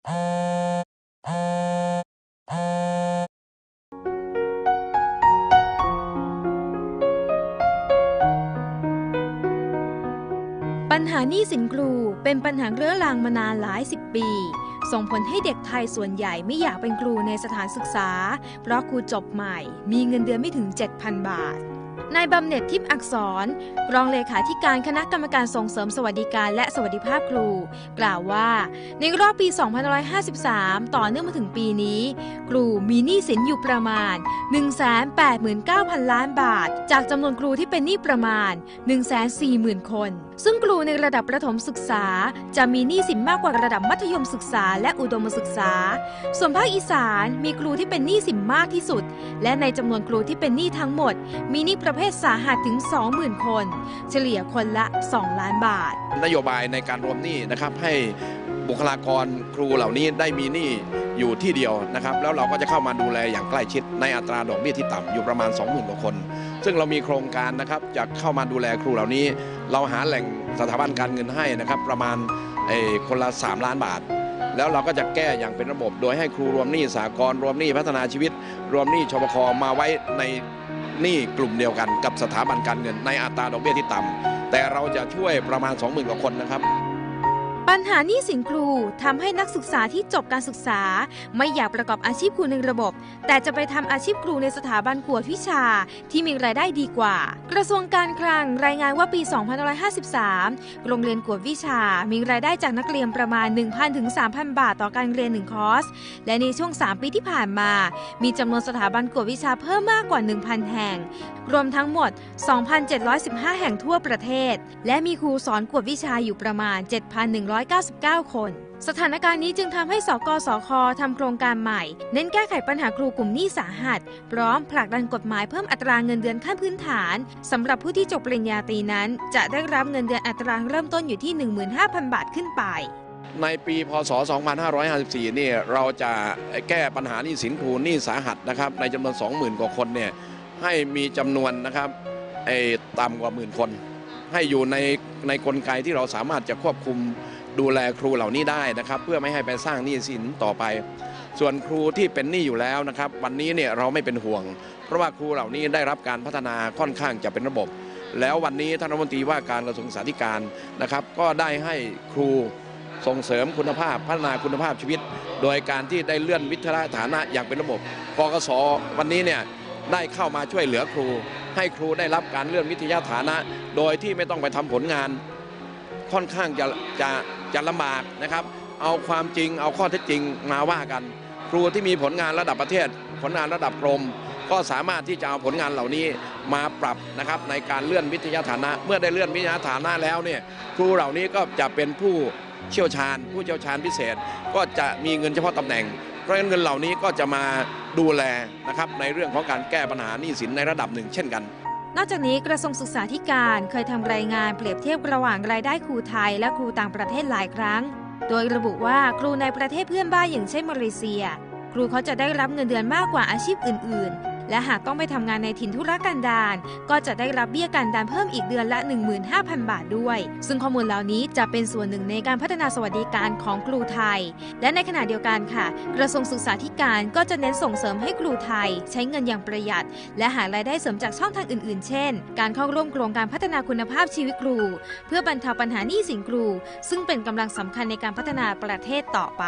ปัญหาหนี้สินครูเป็นปัญหาเรื้อรังมานานหลายสิบปี ส่งผลให้เด็กไทยส่วนใหญ่ไม่อยากเป็นครูในสถานศึกษา เพราะครูจบใหม่ มีเงินเดือนไม่ถึง 7,000 บาท นายบำเหน็จทิพย์อักษร รองเลขาธิการคณะกรรมการส่งเสริมสวัสดิการและสวัสดิภาพครู กล่าวว่า ในรอบปี 2553 ต่อเนื่องมาถึงปีนี้ ครูมีหนี้สินอยู่ประมาณ 189,000 ล้านบาท จากจำนวนครูที่เป็นหนี้ประมาณ 140,000 คน ซึ่งครูในระดับประถมศึกษา จะมีหนี้สินมากกว่าระดับมัธยมศึกษาและอุดมศึกษา ส่วนภาคอีสานมีครูที่เป็นหนี้สินมากที่สุด และในจำนวนครูที่เป็นหนี้ทั้งหมด มีหนี้ประเภทสาหัสถึง 20,000 คน เฉลี่ยคนละ 2 ล้านบาท นโยบายในการรวมหนี้นะครับให้บุคลากรครูเหล่านี้ได้มีหนี้อยู่ที่เดียวนะครับ แล้วเราก็จะเข้ามาดูแลอย่างใกล้ชิดในอัตราดอกเบี้ยที่ต่ำอยู่ประมาณ 20,000กว่าคน ซึ่งเรามีโครงการนะครับจะเข้ามาดูแลครูเหล่านี้ เราหาแหล่งสถาบันการเงินให้นะครับประมาณเอ่อคนละ 3 ล้านบาท แล้วเราก็จะแก้อย่างเป็นระบบ โดยให้ครูรวมหนี้สากลรวมหนี้พัฒนาชีวิต รวมหนี้ชปคมาไว้ใน หนี้กลุ่มเดียวกันกับสถาบันการเงินในอัตราดอกเบี้ยที่ต่ำแต่เราจะช่วยประมาณ 20,000กว่าคนนะครับ ปัญหานี้สินครูทำให้นักศึกษาที่จบการศึกษา ไม่อยากประกอบอาชีพครูในระบบ แต่จะไปทำอาชีพครูในสถาบันกวดวิชาที่มีรายได้ดีกว่า กระทรวงการคลังรายงานว่าปี 2553 โรงเรียนกวดวิชา มีรายได้จากนักเรียนประมาณ 1,000ถึง3,000 บาทต่อการเรียน 1 คอร์ส และในช่วง 3 ปีที่ผ่านมา มีจำนวนสถาบันกวดวิชาเพิ่มมากกว่า 1,000 แห่ง รวมทั้งหมด 2,715 แห่งทั่วประเทศ และมีครูสอนกวดวิชาอยู่ประมาณ 7,1 199 คน สถานการณ์นี้จึงทำให้สกสคทำโครงการใหม่ เน้นแก้ไขปัญหาครูกลุ่มหนี้สาหัส พร้อมผลักดันกฎหมายเพิ่มอัตราเงินเดือนขั้นพื้นฐานสำหรับผู้ที่จบปริญญาตรีนั้น จะได้รับเงินเดือนอัตราเริ่มต้นอยู่ที่ 15,000 บาทขึ้นไปในปีพศ 2554 นี่เราจะแก้ปัญหานี้สินครูหนี้สาหัสนะครับในจำนวน 20,000 กว่าคนเนี่ยให้มีจำนวนนะครับไอ้ต่ำกว่าหมื่นคน ให้อยู่ในในกลไกที่เราสามารถจะควบคุม ดูแลครูเหล่านี้ได้นะครับ เพื่อไม่ให้ไปสร้างหนี้สินต่อไป ส่วนครูที่เป็นหนี้อยู่แล้วนะครับ วันนี้เนี่ยเราไม่เป็นห่วง เพราะว่าครูเหล่านี้ได้รับการพัฒนาค่อนข้างจะเป็นระบบ แล้ววันนี้ท่านรัฐมนตรีว่าการกระทรวงศึกษาธิการนะครับ ก็ได้ให้ครูส่งเสริมคุณภาพพัฒนาคุณภาพชีวิต โดยการที่ได้เลื่อนวิทยาฐานะอย่างเป็นระบบกกสวันนี้เนี่ยได้เข้ามาช่วยเหลือครู ให้ครูได้รับการเลื่อนวิทยาฐานะ โดยที่ไม่ต้องไปทำผลงานค่อนข้างจะจะ จะลำบากนะครับ เอาความจริงเอาข้อเท็จจริงมาว่ากัน ครูที่มีผลงานระดับประเทศ ผลงานระดับกรม ก็สามารถที่จะเอาผลงานเหล่านี้มาปรับนะครับในการเลื่อนวิทยาฐานะ เมื่อได้เลื่อนวิทยาฐานะแล้วเนี่ยครูเหล่านี้ก็จะเป็นผู้เชี่ยวชาญ ผู้เชี่ยวชาญพิเศษ ก็จะมีเงินเฉพาะตำแหน่งเพราะฉะนั้นเงินเหล่านี้ก็จะมาดูแลนะครับในเรื่องของการแก้ปัญหาหนี้สินในระดับหนึ่งเช่นกัน นอกจากนี้กระทรวงศึกษาธิการเคยทำรายงานเปรียบเทียบระหว่างรายได้ครูไทยและครูต่างประเทศหลายครั้ง โดยระบุว่าครูในประเทศเพื่อนบ้านอย่างเช่นมาเลเซีย ครูเขาจะได้รับเงินเดือนมากกว่าอาชีพอื่น ๆ และหากต้องไปทำงานในถิ่นธุรกันดารก็จะได้รับเบี้ยกันดารเพิ่มอีกเดือนละ 15,000 บาทด้วย ซึ่งข้อมูลเหล่านี้จะเป็นส่วนหนึ่งในการพัฒนาสวัสดิการของครูไทย และในขณะเดียวกันค่ะ กระทรวงศึกษาธิการก็จะเน้นส่งเสริมให้ครูไทย ใช้เงินอย่างประหยัด และหารายได้เสริมจากช่องทางอื่นๆ เช่น การเข้าร่วมโครงการพัฒนาคุณภาพชีวิตครู เพื่อบรรเทาปัญหาหนี้สินครู ซึ่งเป็นกำลังสำคัญในการพัฒนาประเทศต่อไป